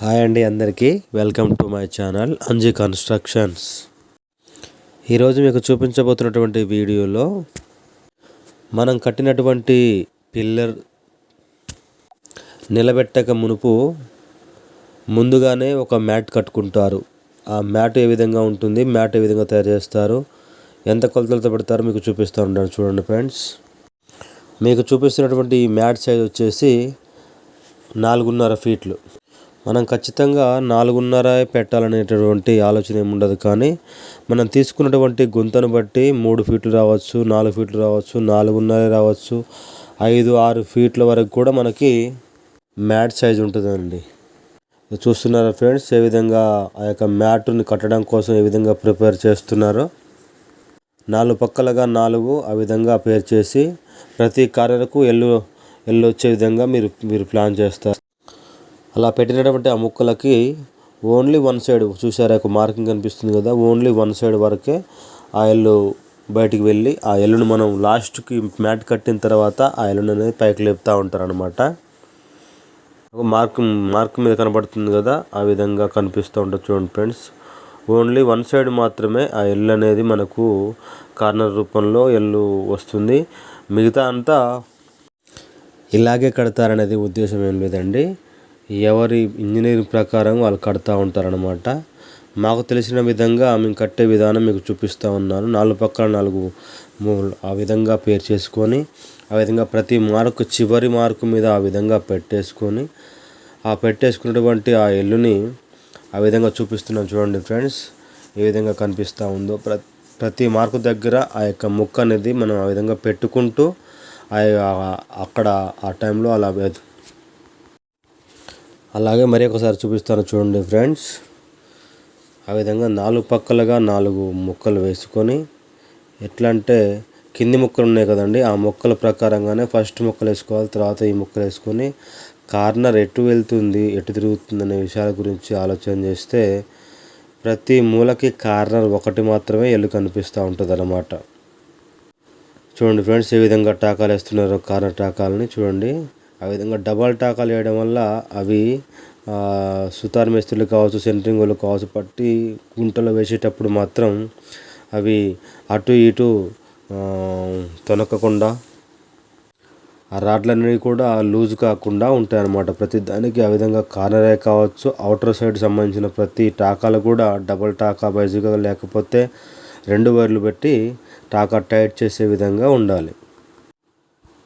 Hi అండి అందరికీ. Welcome to my channel Anji constructions. ఈరోజు మీకు చూపించబోతున్నటువంటి వీడియోలో మనం కట్టినటువంటి పిల్లర్ నిలబెట్టక మునుపు ముందుగానే ఒక మ్యాట్ కట్టుకుంటారు. ఆ మ్యాట్ ఏ విధంగా ఉంటుంది మ్యాట్ ఏ విధంగా తయారు చేస్తారు ఎంత కొలతలతో పెడతారో మీకు చూపిస్తూ ఉంటాను చూడండి ఫ్రెండ్స్. మీకు చూపిస్తున్నటువంటి ఈ మ్యాట్ సైజ్ వచ్చేసి నాలుగున్నర ఫీట్లు. మనం ఖచ్చితంగా నాలుగున్నర పెట్టాలనేటటువంటి ఆలోచన ఏమి ఉండదు కానీ మనం తీసుకున్నటువంటి గుంతను బట్టి మూడు ఫీట్లు రావచ్చు నాలుగు ఫీట్లు రావచ్చు నాలుగున్నర రావచ్చు ఐదు ఆరు ఫీట్ల వరకు కూడా మనకి మ్యాట్ సైజ్ ఉంటుందండి. చూస్తున్నారా ఫ్రెండ్స్? ఏ విధంగా ఆ యొక్క మ్యాట్ని కట్టడం కోసం ఏ విధంగా ప్రిపేర్ చేస్తున్నారో? నాలుగు పక్కలుగా నాలుగు ఆ విధంగా పేర్ చేసి ప్రతి కార్యకు ఎల్లు ఎల్లు వచ్చే విధంగా మీరు మీరు ప్లాన్ చేస్తారు. అలా పెట్టినటువంటి ఆ ముక్కలకి ఓన్లీ వన్ సైడ్ చూసారా ఒక మార్కింగ్ కనిపిస్తుంది కదా ఓన్లీ వన్ సైడ్ వరకే ఆ ఎల్లు బయటికి వెళ్ళి ఆ ఎల్లును మనం లాస్ట్కి మ్యాట్ కట్టిన తర్వాత ఆ ఎల్లును అనేది పైకి లేపుతూ ఉంటారు అనమాట మార్క్ మార్క్ మీద కనబడుతుంది కదా ఆ విధంగా కనిపిస్తూ ఉంటుంది చూడండి ఫ్రెండ్స్. ఓన్లీ వన్ సైడ్ మాత్రమే ఆ ఎల్లు అనేది మనకు కార్నర్ రూపంలో ఎల్లు వస్తుంది. మిగతా అంతా ఇలాగే కడతారనేది ఉద్దేశం ఏం లేదండి. ఎవరి ఇంజనీరింగ్ ప్రకారం వాళ్ళు కడతా ఉంటారనమాట మాకు తెలిసిన విధంగా మేము కట్టే విధానం మీకు చూపిస్తూ ఉన్నాను. నాలుగు పక్కల నాలుగు ఆ విధంగా పేరు చేసుకొని ఆ విధంగా ప్రతి మార్కు చివరి మార్కు మీద ఆ విధంగా పెట్టేసుకొని ఆ పెట్టేసుకున్నటువంటి ఆ ఎల్లుని ఆ విధంగా చూపిస్తున్నాం చూడండి ఫ్రెండ్స్. ఏ విధంగా కనిపిస్తూ ఉందో ప్ర ప్రతి మార్కు దగ్గర ఆ యొక్క ముక్క అనేది మనం ఆ విధంగా పెట్టుకుంటూ అక్కడ ఆ టైంలో అలా అలాగే మరి ఒకసారి చూపిస్తాను చూడండి ఫ్రెండ్స్. ఆ విధంగా నాలుగు పక్కలుగా నాలుగు ముక్కలు వేసుకొని ఎట్లా అంటే కింది ముక్కలు ఉన్నాయి కదండి ఆ మొక్కల ప్రకారంగానే ఫస్ట్ ముక్కలు వేసుకోవాలి తర్వాత ఈ ముక్కలు వేసుకొని కార్నర్ ఎటు వెళ్తుంది ఎటు తిరుగుతుంది అనే విషయాల గురించి ఆలోచన చేస్తే ప్రతి మూలకి కార్నర్ ఒకటి మాత్రమే ఎల్లు కనిపిస్తూ ఉంటుంది అన్నమాట. చూడండి ఫ్రెండ్స్ ఏ విధంగా టాకాలు వేస్తున్నారో కార్నర్ టాకాలని చూడండి. ఆ విధంగా డబల్ టాకాలు వేయడం వల్ల అవి సుతార్ మేస్త్రులు కావచ్చు సెంట్రింగ్ వాళ్ళు కావచ్చు పట్టి గుంటలో వేసేటప్పుడు మాత్రం అవి అటు ఇటు తొనకకుండా ఆ రాడ్లన్నీ కూడా లూజ్ కాకుండా ఉంటాయి అన్నమాట ప్రతి దానికి ఆ విధంగా కార్నరే కావచ్చు అవుటర్ సైడ్ సంబంధించిన ప్రతి టాకాలు కూడా డబల్ టాకా బైజుగా లేకపోతే రెండు వైర్లు పెట్టి టాకా టైట్ చేసే విధంగా ఉండాలి.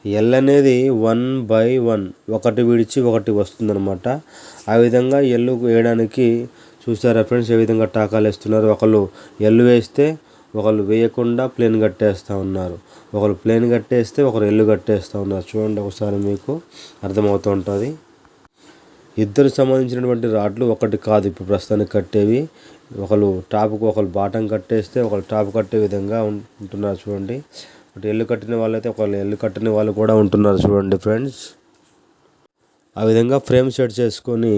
ఎల్ అనేది వన్ బై వన్ ఒకటి విడిచి ఒకటి వస్తుందన్నమాట. ఆ విధంగా ఎల్లు వేయడానికి చూసారా ఫ్రెండ్స్ ఏ విధంగా టాకాలు వేస్తున్నారు? ఒకళ్ళు ఎల్లు వేస్తే ఒకళ్ళు వేయకుండా ప్లేన్ కట్టేస్తూ ఉన్నారు. ఒకరు ప్లేన్ కట్టేస్తే ఒకరు ఎల్లు కట్టేస్తూ ఉన్నారు. చూడండి ఒకసారి మీకు అర్థమవుతూ ఉంటుంది. ఇద్దరు సంబంధించినటువంటి రాడ్లు ఒకటి కాదు. ఇప్పుడు ప్రస్తుతానికి కట్టేవి. ఒకరు టాప్కు ఒకరు బాటం కట్టేస్తే ఒకరు టాప్ కట్టే విధంగా ఉంటున్నారు చూడండి. ఒకటి ఎల్లు కట్టిన వాళ్ళైతే ఒకళ్ళు ఎల్లు కట్టిన వాళ్ళు కూడా ఉంటున్నారు చూడండి ఫ్రెండ్స్. ఆ విధంగా ఫ్రేమ్ సెట్ చేసుకొని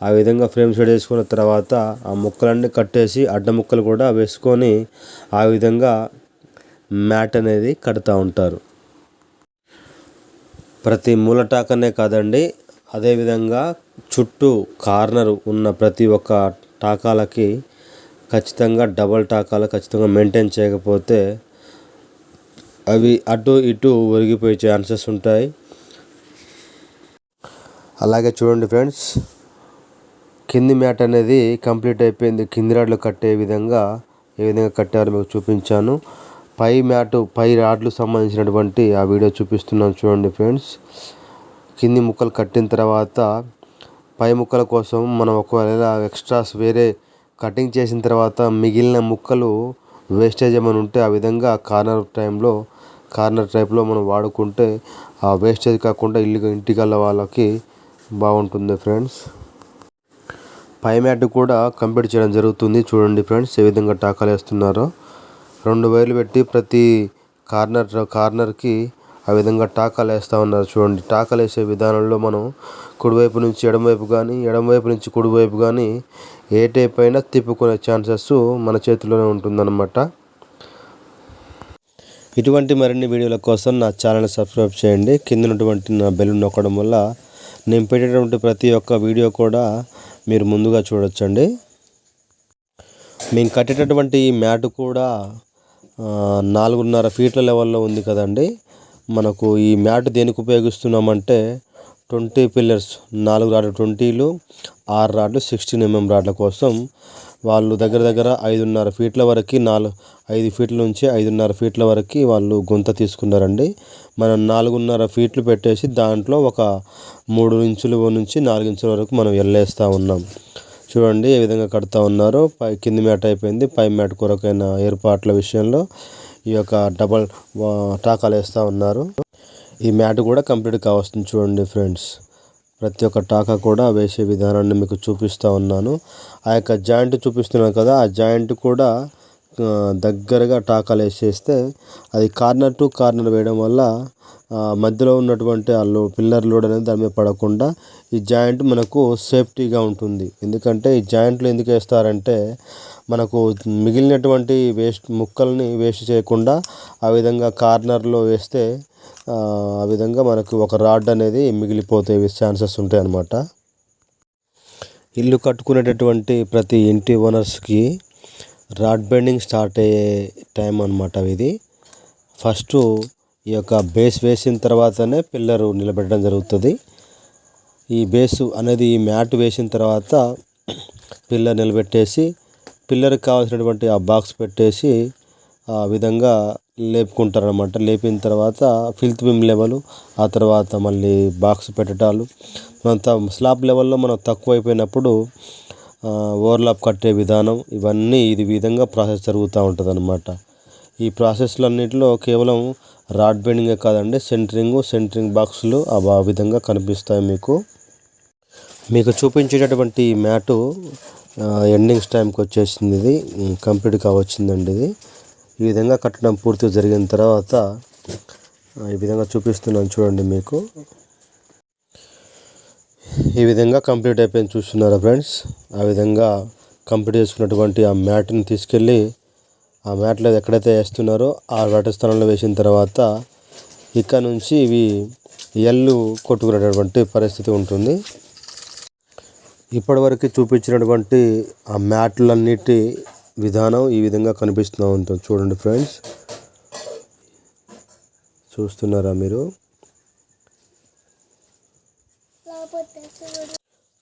ఆ విధంగా ఫ్రేమ్ సెట్ చేసుకున్న తర్వాత ఆ ముక్కలన్నీ కట్టేసి అడ్డ ముక్కలు కూడా వేసుకొని ఆ విధంగా మ్యాట్ అనేది కడతా ఉంటారు. ప్రతి మూలటాకనే కాదండి అదేవిధంగా చుట్టూ కార్నర్ ఉన్న ప్రతి ఒక్క టాకాలకి ఖచ్చితంగా డబల్ టాకాలు ఖచ్చితంగా మెయింటైన్ చేయకపోతే అవి అటు ఇటు ఒరిగిపోయే ఛాన్సెస్ ఉంటాయి. అలాగే చూడండి ఫ్రెండ్స్ కింది మ్యాట్ అనేది కంప్లీట్ అయిపోయింది. కింది రాడ్లు కట్టే విధంగా ఏ విధంగా కట్టారో మీకు చూపించాను. పై మ్యాట్ పై రాడ్లు సంబంధించినటువంటి ఆ వీడియో చూపిస్తున్నాను చూడండి ఫ్రెండ్స్. కింది ముక్కలు కట్టిన తర్వాత పై ముక్కల కోసం మనం ఒకవేళ ఎక్స్ట్రాస్ వేరే కటింగ్ చేసిన తర్వాత మిగిలిన ముక్కలు వేస్టేజ్ ఏమైనా ఉంటే ఆ విధంగా కార్నర్ టైంలో కార్నర్ టైప్లో మనం వాడుకుంటే ఆ వేస్టేజ్ కాకుండా ఇల్లు ఇంటికల్లా వాళ్ళకి బాగుంటుంది ఫ్రెండ్స్. పై మ్యాట్ కూడా కంప్లీట్ చేయడం జరుగుతుంది. చూడండి ఫ్రెండ్స్ ఏ విధంగా టాకాలు వేస్తున్నారో. రెండు వైర్లు పెట్టి ప్రతి కార్నర్ కార్నర్కి ఆ విధంగా టాకాలు వేస్తూ ఉన్నారు చూడండి. టాకాలు వేసే విధానంలో మనం కుడివైపు నుంచి ఎడమవైపు కానీ ఎడమవైపు నుంచి కుడివైపు కానీ ఏ టైప్ అయినా తిప్పుకునే ఛాన్సెస్ మన చేతిలోనే ఉంటుందన్నమాట. ఇటువంటి మరిన్ని వీడియోల కోసం నా ఛానల్ సబ్స్క్రైబ్ చేయండి. కింద ఉన్నటువంటి నా బెల్ నొక్కడం వల్ల నేను పెట్టేటువంటి ప్రతి ఒక్క వీడియో కూడా మీరు ముందుగా చూడొచ్చండి. మేము కట్టేటటువంటి ఈ మ్యాట్ కూడా నాలుగున్నర ఫీట్ల లెవెల్లో ఉంది కదండి. మనకు ఈ మ్యాట్ దేనికి ఉపయోగిస్తున్నామంటే ట్వంటీ పిల్లర్స్ నాలుగు రాడ్లు ట్వంటీలు ఆరు రాడ్లు సిక్స్టీన్ ఎంఎం రాడ్ల కోసం వాళ్ళు దగ్గర దగ్గర ఐదున్నర ఫీట్ల వరకు నాలుగు ఐదు ఫీట్ల నుంచి ఐదున్నర ఫీట్ల వరకు వాళ్ళు గుంత తీసుకున్నారండి. మనం నాలుగున్నర ఫీట్లు పెట్టేసి దాంట్లో ఒక మూడు ఇంచుల నుంచి నాలుగు ఇంచుల వరకు మనం వెళ్ళేస్తూ ఉన్నాం. చూడండి ఏ విధంగా కడతా ఉన్నారు. పై కింది మ్యాట్ అయిపోయింది. పై మ్యాట్ కొరకైన ఏర్పాట్ల విషయంలో ఈ యొక్క డబల్ టాకాలు వేస్తూ ఉన్నారు. ఈ మ్యాట్ కూడా కంప్లీట్ కావస్తుంది చూడండి ఫ్రెండ్స్. ప్రతి ఒక్క టాకా కూడా వేసే విధానాన్ని మీకు చూపిస్తూ ఉన్నాను. ఆ యొక్క జాయింట్ చూపిస్తున్నాను కదా ఆ జాయింట్ కూడా దగ్గరగా టాకాలు వేసేస్తే అది కార్నర్ టు కార్నర్ వేయడం వల్ల మధ్యలో ఉన్నటువంటి ఆ లో పిల్లర్ లోడ్ అనేది దాని మీద పడకుండా ఈ జాయింట్ మనకు సేఫ్టీగా ఉంటుంది. ఎందుకంటే ఈ జాయింట్లు ఎందుకు వేస్తారంటే మనకు మిగిలినటువంటి వేస్ట్ ముక్కల్ని వేస్ట్ చేయకుండా ఆ విధంగా కార్నర్లో వేస్తే ఆ, విధంగా మనకు ఒక రాడ్ అనేది మిగిలిపోతే ఛాన్సెస్ ఉంటాయి అన్నమాట ఇల్లు కట్టుకునేటటువంటి ప్రతి ఇంటి ఓనర్స్కి రాడ్ బెండింగ్ స్టార్ట్ అయ్యే టైం అనమాట ఇది. ఫస్ట్ ఈ యొక్క బేస్ వేసిన తర్వాతనే పిల్లరు నిలబెట్టడం జరుగుతుంది. ఈ బేసు అనేది ఈ మ్యాట్ వేసిన తర్వాత పిల్లర్ నిలబెట్టేసి పిల్లర్కి కావాల్సినటువంటి ఆ బాక్స్ పెట్టేసి ఆ విధంగా లేపుకుంటారనమాట లేపిన తర్వాత ఫిల్త్ బిమ్ లెవెల్ ఆ తర్వాత మళ్ళీ బాక్స్ పెట్టడాలు. మనం త- స్లాబ్ లెవెల్లో మనం తక్కువ అయిపోయినప్పుడు ఓవర్లాప్ కట్టే విధానం ఇవన్నీ ఇది విధంగా ప్రాసెస్ జరుగుతూ ఉంటుంది అనమాట ఈ ప్రాసెస్లన్నింటిలో కేవలం రాడ్ బెండింగే కాదండి సెంటరింగ్ సెంటరింగ్ బాక్సులు ఆ ఆ విధంగా కనిపిస్తాయి మీకు. మీకు చూపించేటటువంటి ఈ మ్యాటు ఎండింగ్స్ టైంకి వచ్చేసింది ఇది కంప్లీట్గా కంప్లీట్ కావచ్చిందండి ఇది. ఈ విధంగా కట్టడం పూర్తి జరిగిన తర్వాత ఈ విధంగా చూపిస్తున్నాను చూడండి మీకు. ఈ విధంగా కంప్లీట్ అయిపోయింది చూస్తున్నారా ఫ్రెండ్స్? ఆ విధంగా కంప్లీట్ చేసుకున్నటువంటి ఆ మ్యాట్ని తీసుకెళ్ళి ఆ మ్యాట్లో ఎక్కడైతే వేస్తున్నారో ఆ వేట స్థానంలో వేసిన తర్వాత ఇక్కడ నుంచి ఇవి ఎల్లు కొట్టుకునేటటువంటి పరిస్థితి ఉంటుంది. ఇప్పటివరకు చూపించినటువంటి ఆ మ్యాట్లన్నిటి విధానం ఈ విధంగా కనిపిస్తూ ఉంటుంది. చూడండి ఫ్రెండ్స్. చూస్తున్నారా మీరు?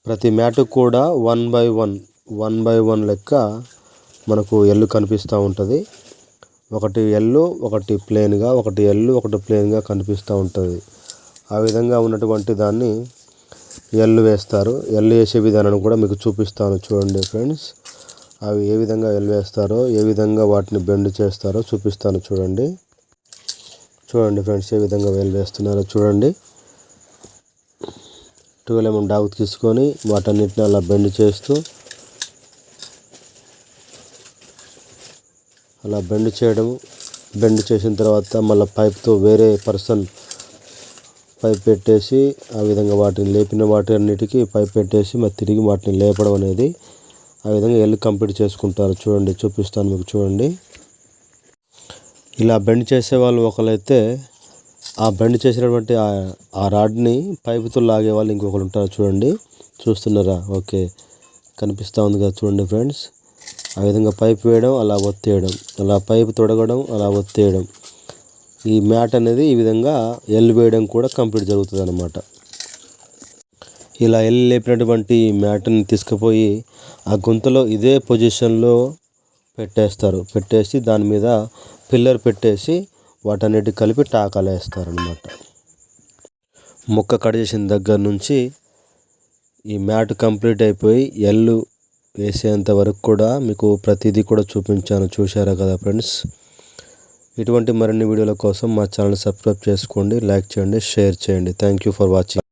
ప్రతి మ్యాట్ కూడా one by one one by one లెక్క మనకు ఎల్లు కనిపిస్తూ ఉంటుంది. ఒకటి ఎల్లు ఒకటి ప్లేన్గా ఒకటి ఎల్లు ఒకటి ప్లేన్గా కనిపిస్తూ ఉంటుంది. ఆ విధంగా ఉన్నటువంటి దాన్ని ఎల్లు వేస్తారు. ఎల్లు వేసే విధానాన్ని కూడా మీకు చూపిస్తాను చూడండి ఫ్రెండ్స్. అవి ఏ విధంగా ఎల్లు ఏ విధంగా వాటిని బెండ్ చేస్తారో చూపిస్తాను చూడండి. చూడండి ఫ్రెండ్స్ ఏ విధంగా ఎల్లు చూడండి. ట్వెల్వ్ ఎంఎం డాగు తీసుకొని వాటన్నిటిని అలా బెండ్ చేస్తూ అలా బెండ్ చేయడం బెండ్ చేసిన తర్వాత మళ్ళీ పైప్తో వేరే పర్సన్ పైప్ పెట్టేసి ఆ విధంగా వాటిని లేపిన వాటి అన్నిటికీ పైప్ పెట్టేసి మరి తిరిగి వాటిని లేపడం అనేది ఆ విధంగా ఎల్లు కంప్లీట్ చేసుకుంటారు. చూడండి చూపిస్తాను మీకు చూడండి. ఇలా బెండ్ చేసే వాళ్ళు ఒకరైతే ఆ బెండ్ చేసినటువంటి ఆ- ఆ రాడ్ని పైపుతో లాగే వాళ్ళు ఇంకొకరు ఉంటారు చూడండి. చూస్తున్నారా? ఓకే. కనిపిస్తూ ఉంది కదా చూడండి ఫ్రెండ్స్. ఆ విధంగా పైప్ వేయడం అలా ఒత్తేయడం. అలా పైపు తొడగడం అలా ఒత్తేయడం. ఈ మ్యాట్ అనేది ఈ విధంగా ఎల్ వేయడం కూడా కంప్లీట్ జరుగుతుంది అన్నమాట ఇలా ఎల్ లేపినటువంటి మ్యాట్ని తీసుకుపోయి ఆ గుంతలో ఇదే పొజిషన్లో పెట్టేస్తారు. పెట్టేసి దాని మీద పిల్లర్ పెట్టేసి వాటన్నిటి కలిపి టాకాలు వేస్తారనమాట ముక్క కట్ చేసిన దగ్గర నుంచి ఈ మ్యాట్ కంప్లీట్ అయిపోయి ఎల్లు వేసేంత వరకు కూడా మీకు ప్రతిదీ కూడా చూపించాను. చూశారా కదా ఫ్రెండ్స్? ఇటువంటి మరిన్ని వీడియోల కోసం మా ఛానల్ సబ్స్క్రైబ్ చేసుకోండి లైక్ చేయండి షేర్ చేయండి. Thank you for watching.